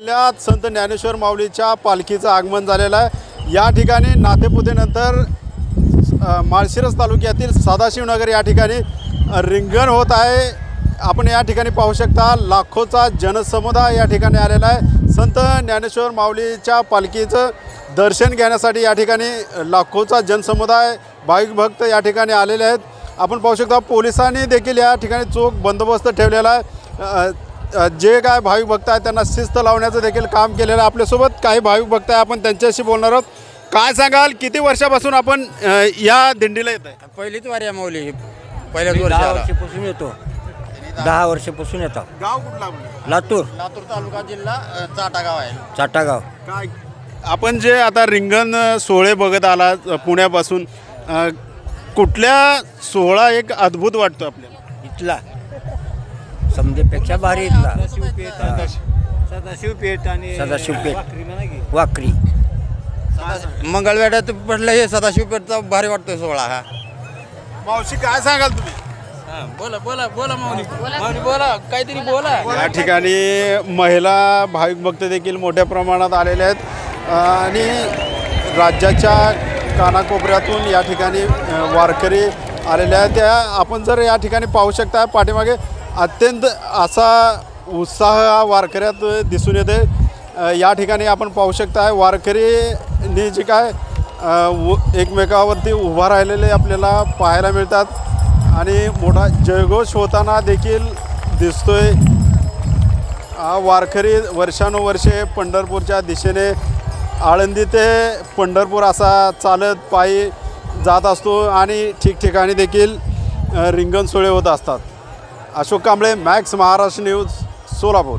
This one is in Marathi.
जिल्ह्यात संत ज्ञानेश्वर माऊलीच्या पालखीचं आगमन झालेलं आहे. या ठिकाणी नातेपुतेनंतर माळशिरस तालुक्यातील सदाशिवनगर या ठिकाणी रिंगण होत आहे. आपण या ठिकाणी पाहू शकता लाखोचा जनसमुदाय या ठिकाणी आलेला आहे. संत ज्ञानेश्वर माऊलीच्या पालखीचं दर्शन घेण्यासाठी या ठिकाणी लाखोचा जनसमुदाय भाविक भक्त या ठिकाणी आलेले आहेत. आपण पाहू शकता पोलिसांनी देखील या ठिकाणी चोख बंदोबस्त ठेवलेला आहे. जे काय भाविक भक्त आहेत त्यांना शिस्त लावण्याचं देखील काम केलेलं आहे आपल्यासोबत. काही भाविक भक्त आहे आपण त्यांच्याशी बोलणार आहोत. काय सांगाल? किती वर्षापासून आपण या दिंडीला येत आहे? पहिलीच वारी आहे माऊली. पहिल्याच वर्षापासून येतो. दहा वर्षापासून येतो. गाव कुठला? लातूर. लातूर तालुका जिल्हा चाटा गाव आहे. चाटागाव. काय? आपण जे आता रिंगण सोहळे बघत आला पुण्यापासून अ, कुठल्या सोहळा एक अद्भुत वाटतो आपल्याला? इथला. समजेपेक्षा भारी इथला सदाशिव पेठ आणि सदाशिव पेठ. वाखरी म्हणा की. वाकरी. मंगळवेड्यात पडलं हे सदाशिवपेठचा भारी वाटतोय सोहळा हा. मावशी काय सांगाल तुम्ही? बोला बोला बोला माऊली माऊली बोला काहीतरी बोला. या ठिकाणी महिला भाविक भक्त देखील मोठ्या प्रमाणात आलेले आहेत. अ, आणि राज्याच्या कानाकोपऱ्यातून या ठिकाणी अ, वारकरी आलेले आहेत. त्या आपण जर या ठिकाणी पाहू शकता पाठीमागे अत्यंत असा उत्साह हा वारकऱ्यात दिसून येते या ठिकाणी आपण पाहू शकता वारकरीने जे काय एकमेकावरती उभा राहिलेले आपल्याला पाहायला मिळतात. आणि मोठा जयघोष होताना देखील दिसतोय. हा वारकरी वर्षानुवर्षे पंढरपूरच्या दिशेने आळंदी ते पंढरपूर असा चालत पायी जात असतो आणि ठिकठिकाणी देखील रिंगण सोळे होत असतात. Ashok Kamble Max Maharashtra news Solapur.